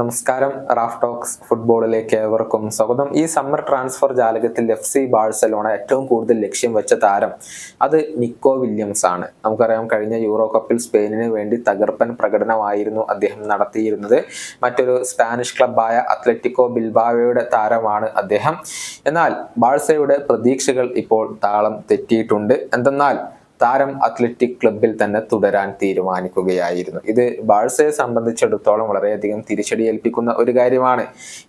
നമസ്കാരം. Raf talks ഫുട്ബോളിലേക്ക് ഏവർക്കും സ്വാഗതം. ഈ സമ്മർ ട്രാൻസ്ഫർ ജാലകത്തിൽ എഫ് സി ബാഴ്സലോണ ഏറ്റവും കൂടുതൽ ലക്ഷ്യം വെച്ച താരം അത് നിക്കോ വില്യംസ് ആണ്. നമുക്കറിയാം കഴിഞ്ഞ യൂറോ കപ്പിൽ സ്പെയിനിന് വേണ്ടി തകർപ്പൻ പ്രകടനമായിരുന്നു അദ്ദേഹം നടത്തിയിരുന്നത്. മറ്റൊരു സ്പാനിഷ് ക്ലബായ അത്ലറ്റിക്കോ ബിൽബാവയുടെ താരമാണ് അദ്ദേഹം. എന്നാൽ ബാഴ്സയുടെ പ്രതീക്ഷകൾ ഇപ്പോൾ താളം തെറ്റിയിട്ടുണ്ട്. എന്തെന്നാൽ താരം അത്ലറ്റിക് ക്ലബിൽ തന്നെ തുടരാൻ തീരുമാനിക്കുകയായിരുന്നു. ഇത് ബാഴ്സയെ സംബന്ധിച്ചിടത്തോളം വളരെയധികം തിരിച്ചടി ഏൽപ്പിക്കുന്ന ഒരു കാര്യമാണ്.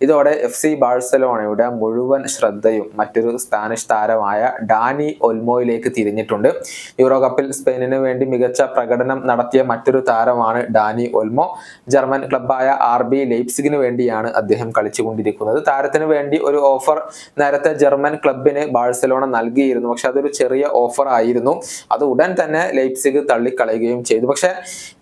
ഇതോടെ എഫ് സി ബാഴ്സലോണയുടെ മുഴുവൻ ശ്രദ്ധയും മറ്റൊരു സ്പാനിഷ് താരമായ ഡാനി ഒൽമോയിലേക്ക് തിരിഞ്ഞിട്ടുണ്ട്. യൂറോ കപ്പിൽ സ്പെയിനിന് വേണ്ടി മികച്ച പ്രകടനം നടത്തിയ മറ്റൊരു താരമാണ് ഡാനി ഒൽമോ. ജർമ്മൻ ക്ലബായ ആർ ബി ലെയ്പ്സിഗിന് വേണ്ടിയാണ് അദ്ദേഹം കളിച്ചുകൊണ്ടിരിക്കുന്നത്. താരത്തിന് വേണ്ടി ഒരു ഓഫർ നേരത്തെ ജർമ്മൻ ക്ലബിന് ബാഴ്സലോണ നൽകിയിരുന്നു. പക്ഷെ അതൊരു ചെറിയ ഓഫർ ആയിരുന്നു അത് ഉടൻ തന്നെ ലൈപ്സിഗ് തള്ളിക്കളയുകയും ചെയ്തു. പക്ഷെ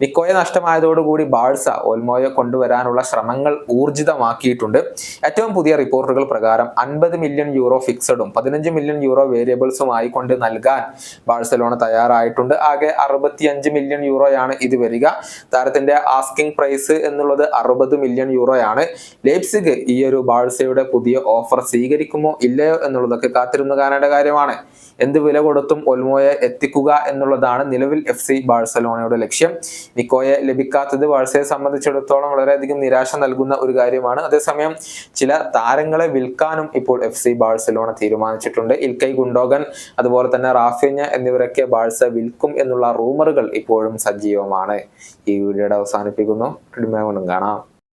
നിക്കോയെ നഷ്ടമായതോടുകൂടി ബാഴ്സ ഓൽമോയെ കൊണ്ടുവരാനുള്ള ശ്രമങ്ങൾ ഊർജിതമാക്കിയിട്ടുണ്ട്. ഏറ്റവും പുതിയ റിപ്പോർട്ടുകൾ പ്രകാരം അൻപത് മില്യൺ യൂറോ ഫിക്സഡും പതിനഞ്ച് മില്യൺ യൂറോ വേരിയബിൾസും ആയിക്കൊണ്ട് നൽകാൻ ബാഴ്സലോണ തയ്യാറായിട്ടുണ്ട്. ആകെ അറുപത്തിയഞ്ച് മില്യൺ യൂറോയാണ് ഇത് വരിക. താരത്തിന്റെ ആസ്കിംഗ് പ്രൈസ് എന്നുള്ളത് അറുപത് മില്യൺ യൂറോയാണ്. ലേപ്സിഗ് ഈ ഒരു ബാഴ്സയുടെ പുതിയ ഓഫർ സ്വീകരിക്കുമോ ഇല്ലയോ എന്നുള്ളതൊക്കെ കാത്തിരുന്നു കാണേണ്ട കാര്യമാണ്. എന്ത് വില കൊടുത്തും ഒൽമോയെ എത്തിക്കുക എന്നുള്ളതാണ് നിലവിൽ എഫ് സി ബാഴ്സലോണയുടെ ലക്ഷ്യം. നിക്കോയെ ലഭിക്കാത്തത് ബാഴ്സയെ സംബന്ധിച്ചിടത്തോളം വളരെയധികം നിരാശ നൽകുന്ന ഒരു കാര്യമാണ്. അതേസമയം ചില താരങ്ങളെ വിൽക്കാനും ഇപ്പോൾ എഫ് സി ബാഴ്സലോണ തീരുമാനിച്ചിട്ടുണ്ട്. ഇൽക്കൈ ഗുണ്ടോഗൻ അതുപോലെ തന്നെ റാഫിഞ്ഞ എന്നിവരൊക്കെ ബാഴ്സ വിൽക്കും എന്നുള്ള റൂമറുകൾ ഇപ്പോഴും സജീവമാണ്. ഈ വീഡിയോയുടെ അവസാനിപ്പിക്കുന്നു. കാണാം.